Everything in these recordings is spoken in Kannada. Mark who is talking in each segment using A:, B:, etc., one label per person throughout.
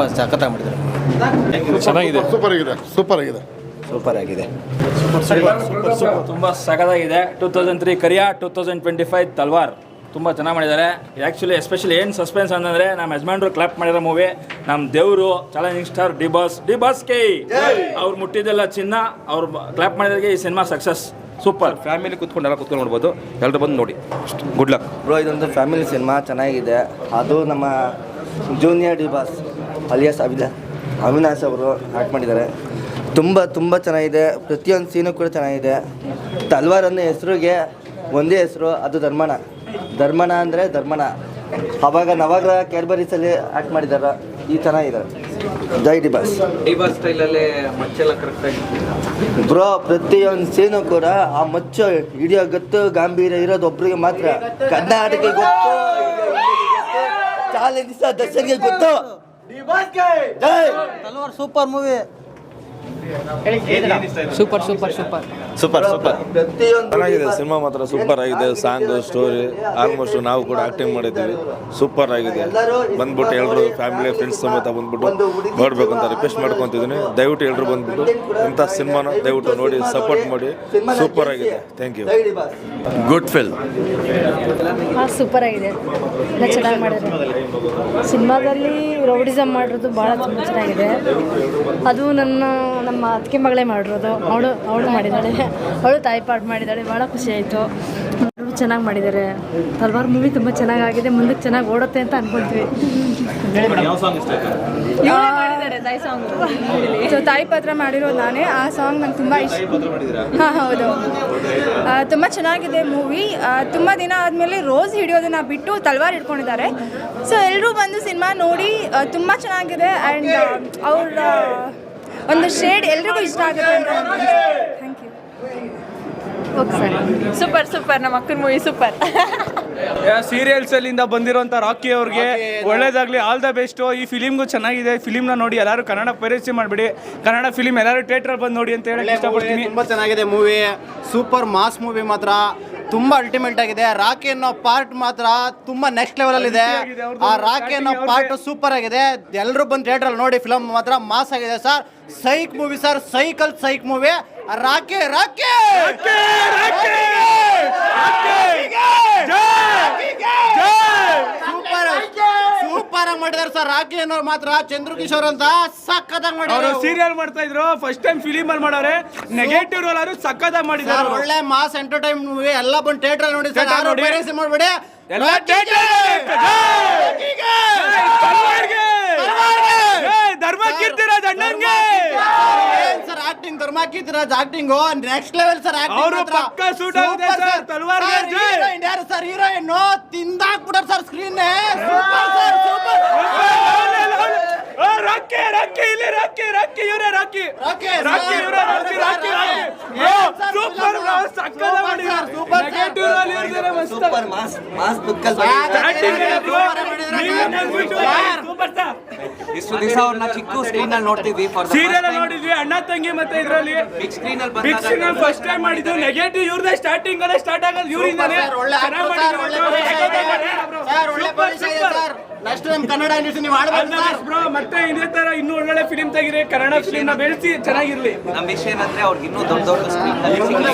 A: ತುಂಬ ಸಖತ್ತಾಗಿ ಮಾಡಿದ್ದಾರೆ.
B: ಚೆನ್ನಾಗಿದೆ.
C: ಸೂಪರ್ ಆಗಿದೆ ಸೂಪರ್ ಆಗಿದೆ.
A: ಸೂಪರ್ ಆಗಿದೆ.
D: ತುಂಬ ಸಖತ್ತಾಗಿದೆ. Two thousand three Kariya two thousand twenty five Talwar. ತುಂಬ ಚೆನ್ನಾಗಿ ಮಾಡಿದ್ದಾರೆ. ಆ್ಯಕ್ಚುಲಿ ಎಸ್ಪೆಷಲಿ ಏನು ಸಸ್ಪೆನ್ಸ್ ಅಂತಂದರೆ ನಮ್ಮ ಯಜಮಾನ್ರು ಕ್ಲಾಪ್ ಮಾಡಿರೋ ಮೂವಿ ನಮ್ಮ ದೇವರು challenging star D boss D boss ಕೈ. ಅವ್ರು ಮುಟ್ಟಿದ್ದೆಲ್ಲ ಚಿನ್ನ ಅವ್ರು ಕ್ಲಾಪ್ ಮಾಡಿದ್ರಿಗೆ ಈ ಸಿನಿಮಾ ಸಕ್ಸಸ್ ಸೂಪರ್
E: ಫ್ಯಾಮಿಲಿ ಕುತ್ಕೊಂಡು ಎಲ್ಲ ಕುತ್ಕೊಂಡು ನೋಡ್ಬೋದು. ಎಲ್ಲರೂ ಬಂದು ನೋಡಿ. ಗುಡ್ ಲಕ್
A: ಬ್ರೋ ಇದೊಂದು ಫ್ಯಾಮಿಲಿ ಸಿನಿಮಾ ಚೆನ್ನಾಗಿದೆ. ಅದು ನಮ್ಮ ಜೂನಿಯರ್ ಡಿ ಬಾಸ್. ಅಲಿಯಾಸ್ ಅವಿದ ಅವಿನಾಶ್ ಅವರು ಆ್ಯಕ್ಟ್ ಮಾಡಿದ್ದಾರೆ. ತುಂಬ ತುಂಬ ಚೆನ್ನಾಗಿದೆ. ಪ್ರತಿಯೊಂದು ಸೀನು ಕೂಡ ಚೆನ್ನಾಗಿದೆ. ತಲ್ವಾರ್ ಅನ್ನೋ ಹೆಸರಿಗೆ ಒಂದೇ ಹೆಸರು ಅದು ಧರ್ಮಣ ಧರ್ಮಣ ಅಂದರೆ ಧರ್ಮಣ ಅವಾಗ ನವಾಗ ಕ್ಯಾಡ್ಬರೀಸಲ್ಲಿ ಆ್ಯಕ್ಟ್ ಮಾಡಿದ್ದಾರೆ ಈ ಚೆನ್ನಾಗಿದೆ ಜೈ ಡಿ ಬಾಸ್
E: ಡಿಬಾಸ್ ಸ್ಟೈಲಲ್ಲಿ ಮಚ್ಚೆಲ್ಲ ಕರೆಕ್ಟಾಗಿ
A: ಬ್ರೋ ಪ್ರತಿಯೊಂದು ಸೀನು ಕೂಡ ಆ ಮಚ್ಚು ಹಿಡಿಯೋ ಗೊತ್ತು ಗಾಂಭೀರ್ಯ ಇರೋದು ಒಬ್ರಿಗೆ ಮಾತ್ರ. ಕರ್ನಾಟಕ ಗೊತ್ತು ಚಾಲೆಂಜ್ ದರ್ಶನ್ಗೆ ಗೊತ್ತು. ಜೈ
F: super movie super super super.
A: Super super.
B: ಚೆನ್ನಾಗಿದೆ ಸಿನಿಮಾ ಮಾತ್ರ ಸೂಪರ್ ಆಗಿದೆ ಸಾಂಗ್ ಸ್ಟೋರಿ ಆಲ್ಮೋಸ್ಟ್ ನಾವು ಕೂಡ ಆಕ್ಟಿಂಗ್ ಮಾಡಿದ್ದೀವಿ. ಸೂಪರ್ ಆಗಿದೆ. ಬಂದ್ಬಿಟ್ಟು ಎಲ್ಲರೂ ಫ್ಯಾಮಿಲಿ ಫ್ರೆಂಡ್ಸ್ ಸಮೇತ ಬಂದ್ಬಿಟ್ಟು ನೋಡ್ಬೇಕು ಅಂತ ರಿಕ್ವೆಸ್ಟ್ ಮಾಡ್ಕೊತಿದ್ದೀನಿ. ದಯವಿಟ್ಟು ಎಲ್ಲರೂ ಬಂದ್ಬಿಟ್ಟು ಇಂಥ ಸಿನಿಮಾನ ದಯವಿಟ್ಟು ನೋಡಿ ಸಪೋರ್ಟ್ ಮಾಡಿ. ಸೂಪರ್ ಆಗಿದೆ. Thank you good feel
G: super ಆಗಿದೆ. ಚೆನ್ನಾಗಿ ಮಾಡಿದ್ದಾರೆ. ಸಿನಿಮಾದಲ್ಲಿ ರೌಡಿಸಮ್ ಮಾಡಿರೋದು ಭಾಳ ತುಂಬ ಚೆನ್ನಾಗಿದೆ. ಅದು ನನ್ನ ನಮ್ಮ ಅತ್ತಿಗೆ ಮಗಳೇ ಮಾಡಿರೋದು. ಅವಳು ಅವಳು ಮಾಡಿದ್ದಾಳೆ. ಅವಳು ತಾಯಿ ಪಾಠ ಮಾಡಿದ್ದಾಳೆ. ಭಾಳ ಖುಷಿ ಆಯಿತು. ಅವರು ಚೆನ್ನಾಗಿ ಮಾಡಿದ್ದಾರೆ. ಹಲವಾರು ಮೂವಿ ತುಂಬ ಚೆನ್ನಾಗಾಗಿದೆ. ಮುಂದಕ್ಕೆ ಚೆನ್ನಾಗಿ ಓಡುತ್ತೆ ಅಂತ ಅನ್ಕೊಳ್ತೀವಿ
H: ಸೊ ತಾಯಿ ಪಾತ್ರ ಮಾಡಿರೋದು ನಾನೇ. ಆ ಸಾಂಗ್ ನಂಗೆ ತುಂಬ ಇಷ್ಟ ಹಾಂ ಹೌದು. ತುಂಬ ಚೆನ್ನಾಗಿದೆ ಮೂವಿ ತುಂಬ ದಿನ ಆದಮೇಲೆ ರೋಸ್ ಹಿಡಿಯೋದನ್ನ ಬಿಟ್ಟು ತಲ್ವಾರ್ ಹಿಡ್ಕೊಂಡಿದ್ದಾರೆ. ಸೊ ಎಲ್ಲರೂ ಬಂದು ಸಿನಿಮಾ ನೋಡಿ ತುಂಬ ಚೆನ್ನಾಗಿದೆ. ಆ್ಯಂಡ್ ಅವ್ರ ಒಂದು ಶೇಡ್ ಎಲ್ರಿಗೂ ಇಷ್ಟ ಆಗುತ್ತೆ ಅಂತ thank you
G: okay sir
H: super super ನಮ್ಮ ಅಕ್ಕನ ಮೂವಿ ಸೂಪರ್
I: ಸೀರಿಯಲ್ಸ್ ಅಲ್ಲಿಂದ ಬಂದಿರುವಂತ ರಾಕಿ ಅವ್ರಿಗೆ ಒಳ್ಳೇದಾಗ್ಲಿ ಆಲ್ ದ ಬೆಸ್ಟ್ ಈ ಫಿಲಿಮ್ಗೂ ಚೆನ್ನಾಗಿದೆ. ಫಿಲಿಮ್ನ ನೋಡಿ ಎಲ್ಲರೂ ಕನ್ನಡ ಪರಿಚಯ ಮಾಡಬೇಡಿ. ಕನ್ನಡ ಫಿಲಿಮ್ ಎಲ್ಲರೂ ಥಿಯೇಟರ್ ಬಂದು ನೋಡಿ ಅಂತ ಹೇಳಿ ಇಷ್ಟಪಡ್ತೀನಿ.
F: ತುಂಬ ಚೆನ್ನಾಗಿದೆ ಮೂವಿ ಸೂಪರ್ ಮಾಸ್ ಮೂವಿ ಮಾತ್ರ. ತುಂಬಾ ಅಲ್ಟಿಮೇಟ್ ಆಗಿದೆ. ರಾಕಿ ಅನ್ನೋ ಪಾರ್ಟ್ ಮಾತ್ರ ತುಂಬಾ ನೆಕ್ಸ್ಟ್ ಲೆವೆಲ್ ಇದೆ. ಆ ರಾಕಿ ಅನ್ನೋ ಪಾರ್ಟ್ ಸೂಪರ್ ಆಗಿದೆ. ಎಲ್ಲರೂ ಬಂದು ಥಿಯೇಟರ್ ನೋಡಿ ಫಿಲಮ್ ಮಾತ್ರ ಮಾಸ್ ಆಗಿದೆ sir psych movie sir cycle psych movie Rocky Rocky super super ಆಗಿ ಮಾಡಿದಾರೆ ಸರ್ ರಾಕಿ ಅನ್ನೋ ಮಾತ್ರ ಚಂದ್ರಕಿಶೋರ್ ಅಂತ ಸಖತ್ತಾಗಿ
I: ಅವರು
F: ಮಾಡಿದ್ದಾರೆ
I: ಸೀರಿಯಲ್ ಮಾಡ್ತಾ ಇದ್ರು ಫಸ್ಟ್ ಟೈಮ್ ಫಿಲಿಮ್ ಅಲ್ಲಿ ಮಾಡೋರೆ ನೆಗೆಟಿವ್ ರೋಲ್ ಅವರು ಸಕ್ಕತ್ತಾಗಿ
F: ಮಾಡಿದ್ರು
I: ಮಾಡಿದ್ದಾರೆ
F: ಒಳ್ಳೆ ಮಾಸ್ ಎಂಟರ್ಟೈನ್ ಮೂವಿ ಎಲ್ಲ ಬಂದು ಥಿಯೇಟರ್ ನೋಡಿ ಸರ್
I: Theatre
F: ಯಾರು
I: ನೋಡಿ.
F: ಪೈರಸಿ ಮಾಡ್ಬೇಡಿ.
I: ಎಲ್ಲ
F: ಆಕ್ಟಿಂಗ್ ಧರ್ಮಾಕಿತ್ ಆಕ್ಟಿಂಗ್ ನೆಕ್ಸ್ಟ್ ಲೆವೆಲ್ ಸರ್
I: ಅವ್ರು ಪಕ್ಕ suit ಆಗಿದೆ sir, ತಲ್ವಾರ್ಗೆ ಜೈ.
F: ಯಾರು sir heroine ತಿಂದಾಕ್ಬಿಟ್ಟಾರ sir screen super sir super
I: ಆ, ರಾಕಿ ರಾಕಿ ಇಲ್ಲಿ ರಾಕಿ ರಾಕಿ ಇವರೇ ರಾಕಿ
F: ರಾಕಿ,
I: ರಾಕಿ
F: sir.
I: ಇವರೇ ರಾಕಿ ರಾಕಿ
F: ಏನ್ sir
I: ಸೂಪರ್
F: film?
I: ಸಕ್ಕದ ಮಾಡಿ
F: Super, sir, super, sir.
I: Negative role ಇರ್ತಾರೆ ಮಸ್ತ್
A: ಸೂಪರ್ ಮಾಸ್ ಮಾಸ್ ಬುಕ್ಕಲ್
I: ಸೂಪರ್ ಸ್ಟಾರ್
E: ಇಷ್ಟು ದಿವಸ ಅವ್ರನ್ನ ಚಿಕ್ಕ ಸ್ಕ್ರೀನ್ ಅಲ್ಲಿ ನೋಡ್ತಿದ್ವಿ ಫಾರ್
I: ಸೀರಿಯಲ್ ನೋಡಿದ್ವಿ ಅಣ್ಣ ತಂಗಿ ಮತ್ತೆ ಇದ್ರಲ್ಲಿ.
E: ಬಿಗ್ ಸ್ಕ್ರೀನ್ ಅಲ್ಲಿ
I: ಬಿಗ್ ಸ್ಕ್ರೀನ್ ಅಲ್ಲಿ ಫಸ್ಟ್ ಟೈಮ್ ಮಾಡಿದ್ದು ನೆಗೆಟಿವ್ ಇವ್ರದೇ ಸ್ಟಾರ್ಟಿಂಗ್ ಅಲ್ಲೇ ಸ್ಟಾರ್ಟ್ ಆಗೋದು ಇವರಿಂದಾನೆ.
F: ಸರ್ ಒಳ್ಳೆ actor ಒಳ್ಳೆ police ಸರ್ ಒಳ್ಳೆ police sir next time Kannada industry ನೀವು ಆಡ್ಬೇಕು
I: ಬ್ರೋ ಮತ್ತೆ ಇದೇ ತರ ಇನ್ನೂ ಒಳ್ಳೊಳ್ಳೆ ಫಿಲಿಮ್ ತೆಗಿರಿ. ಕನ್ನಡ ಫಿಲಿಮ್ನ ಬೆಳೆಸಿ ಚೆನ್ನಾಗಿರ್ಲಿ.
E: ನಮ್ಮ ವಿಷಯ ಏನಂದ್ರೆ ಅವ್ರಿಗೆ ಇನ್ನೂ ದೊಡ್ಡ ದೊಡ್ಡ ಸ್ಕ್ರೀನ್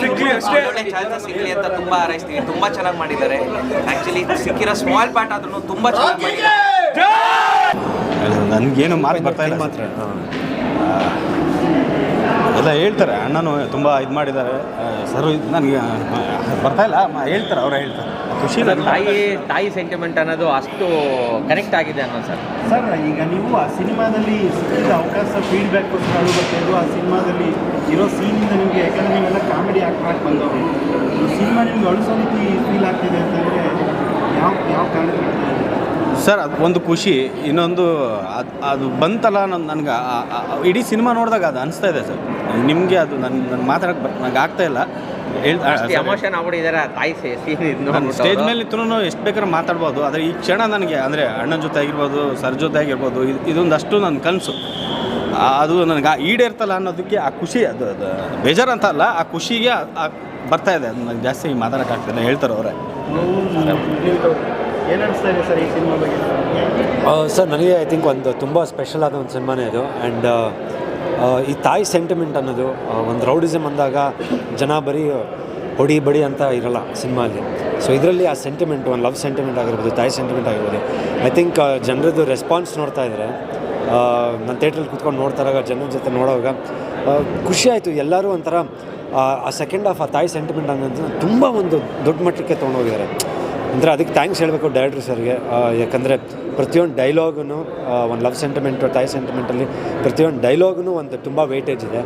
E: ಸಿಗ್ಲಿ.
I: ಅಷ್ಟೇ.
E: ಒಳ್ಳೆ ಚಾನ್ಸಸ್ ಸಿಗ್ಲಿ ಅಂತ ತುಂಬಾ ಹಾರೈಸ್ತೀವಿ. ತುಂಬಾ ಚೆನ್ನಾಗಿ ಮಾಡಿದ್ದಾರೆ. ಆಕ್ಚುಲಿ ಸಿಕ್ಕಿರೋ ಸ್ಮಾಲ್ ಪಾರ್ಟ್ ಆದ್ರೂ ತುಂಬಾ ಚೆನ್ನಾಗಿ ಮಾಡಿದ್ದಾರೆ.
J: ನನಗೇನು ಮಾರ್ಕ್ ಬರ್ತಾ ಇಲ್ಲ. ಮಾತ್ರ. ಎಲ್ಲ ಹೇಳ್ತಾರೆ ಅಣ್ಣನು ತುಂಬ ಇದು ಮಾಡಿದ್ದಾರೆ. ಸರ್ ನನಗೆ ಬರ್ತಾ ಇಲ್ಲ ಮ- ಹೇಳ್ತಾರೆ ಅವ್ರು ಹೇಳ್ತಾರೆ. ಖುಷಿ
E: ತಾಯಿ ತಾಯಿ ಸೆಂಟಿಮೆಂಟ್ ಅನ್ನೋದು ಅಷ್ಟು ಕನೆಕ್ಟ್ ಆಗಿದೆ ಅನ್ನೋ ಸರ್.
K: ಸರ್ ಈಗ ನೀವು ಆ ಸಿನಿಮಾದಲ್ಲಿ ಸಿಕ್ಕಿದ ಅವಕಾಶ ಫೀಡ್ಬ್ಯಾಕ್ ಬರ್ತಾಯಿದ್ರು ಆ ಸಿನಿಮಾದಲ್ಲಿ ಇರೋ ಸೀನಿಂದ ನಿಮಗೆ ಯಾಕಂದರೆ ನೀವೆಲ್ಲ ಕಾಮಿಡಿ ಆ್ಯಕ್ಟ್ ಮಾಡಿ ಬಂದವರು. ಸಿನಿಮಾ ನಿಮ್ಗೆ ಅಳಿಸೋ ರೀತಿ ಫೀಲ್ ಆಗ್ತಿದೆ ಅಂತಂದರೆ ಯಾವ ಯಾವ ಕಾರಣಕ್ಕೆ ಇದ್ದೀರಾ?
J: ಸರ್ ಅದು ಒಂದು ಖುಷಿ. ಇನ್ನೊಂದು ಅದು ಅದು ಬಂತಲ್ಲ ನನ್ನ ನನಗೆ ಇಡೀ ಸಿನಿಮಾ ನೋಡಿದಾಗ ಅದು ಅನಿಸ್ತಾ ಇದೆ ಸರ್. ನಿಮಗೆ ಅದು ನನ್ನ ನನ್ನ ಮಾತಾಡಕ್ಕೆ ನನಗೆ ಆಗ್ತಾ ಇಲ್ಲ. ಹೇಳ್ತಾ
E: ಎಮೋಷನ್ ಆಗ್ಬಿಟ್ಟಿದ್ದಾರೆ ತಾಯಿ
J: ಸ್ಟೇಜ್ ಮೇಲೆ ಇತ್ತು ಎಷ್ಟು ಬೇಕಾದ್ರೆ ಮಾತಾಡ್ಬೋದು. ಆದರೆ ಈ ಕ್ಷಣ ನನಗೆ ಅಂದರೆ ಅಣ್ಣನ ಜೊತೆ ಆಗಿರ್ಬೋದು ಸರ್ ಜೊತೆ ಆಗಿರ್ಬೋದು ಇದು ಇದೊಂದಷ್ಟು ನನ್ನ ಕನಸು. ಅದು ನನಗೆ ಆ ಈಡೇರ್ತಲ್ಲ ಅನ್ನೋದಕ್ಕೆ ಆ ಖುಷಿ ಅದು ಅದು ಬೇಜಾರು ಅಂತ ಅಲ್ಲ ಆ ಖುಷಿಗೆ ಬರ್ತಾ ಇದೆ. ಅದು ನನಗೆ ಜಾಸ್ತಿ ಮಾತಾಡೋಕ್ಕಾಗ್ತಿಲ್ಲ ಹೇಳ್ತಾರೆ ಅವರೇ.
K: ಏನು ಅನಿಸ್ತಾ ಸರ್ ಈ ಸಿನಿಮಾ ಬಗ್ಗೆ?
C: ಸರ್ ನನಗೆ ಐ ಥಿಂಕ್ ಒಂದು ತುಂಬ ಸ್ಪೆಷಲ್ ಆದ ಒಂದು ಸಿನಿಮಾನೇ ಇದು. ಆ್ಯಂಡ್ ಈ ತಾಯಿ ಸೆಂಟಿಮೆಂಟ್ ಅನ್ನೋದು ಒಂದು ರೌಡಿಸಮ್ ಅಂದಾಗ ಜನ ಬರೀ ಹೊಡಿ ಬಡಿ ಅಂತ ಇರಲ್ಲ ಸಿನಿಮಾಲಿ ಸೊ ಇದರಲ್ಲಿ ಆ ಸೆಂಟಿಮೆಂಟ್ ಒಂದು ಲವ್ ಸೆಂಟಿಮೆಂಟ್ ಆಗಿರ್ಬೋದು ತಾಯಿ ಸೆಂಟಿಮೆಂಟ್ ಆಗಿರ್ಬೋದು. ಐ ಥಿಂಕ್ ಜನರದ್ದು ರೆಸ್ಪಾನ್ಸ್ ನೋಡ್ತಾ ಇದ್ದಾರೆ ನಾನು ಥಿಯೇಟ್ರಲ್ಲಿ ಕೂತ್ಕೊಂಡು ನೋಡ್ತಾರಾಗ ಜನರ ಜೊತೆ ನೋಡೋವಾಗ ಖುಷಿ ಆಯಿತು. ಎಲ್ಲರೂ ಒಂಥರ ಆ, ಸೆಕೆಂಡ್ ಆಫ್ ಆ ತಾಯಿ ಸೆಂಟಿಮೆಂಟ್ ಅನ್ನೋದನ್ನ ತುಂಬ ಒಂದು ದೊಡ್ಡ ಮಟ್ಟಕ್ಕೆ ತೊಗೊಂಡೋಗಿದ್ದಾರೆ. ಅಂದರೆ ಅದಕ್ಕೆ ಥ್ಯಾಂಕ್ಸ್ ಹೇಳಬೇಕು ಡೈರೆಕ್ಟ್ರ್ ಸರ್ಗೆ ಯಾಕಂದರೆ ಪ್ರತಿಯೊಂದು ಡೈಲಾಗೂ ಒಂದು ಲವ್ ಸೆಂಟಿಮೆಂಟು ತಾಯಿ ಸೆಂಟಿಮೆಂಟಲ್ಲಿ ಪ್ರತಿಯೊಂದು ಡೈಲಾಗೂ ಒಂದು ತುಂಬ ವೇಟೇಜ್ ಇದೆ.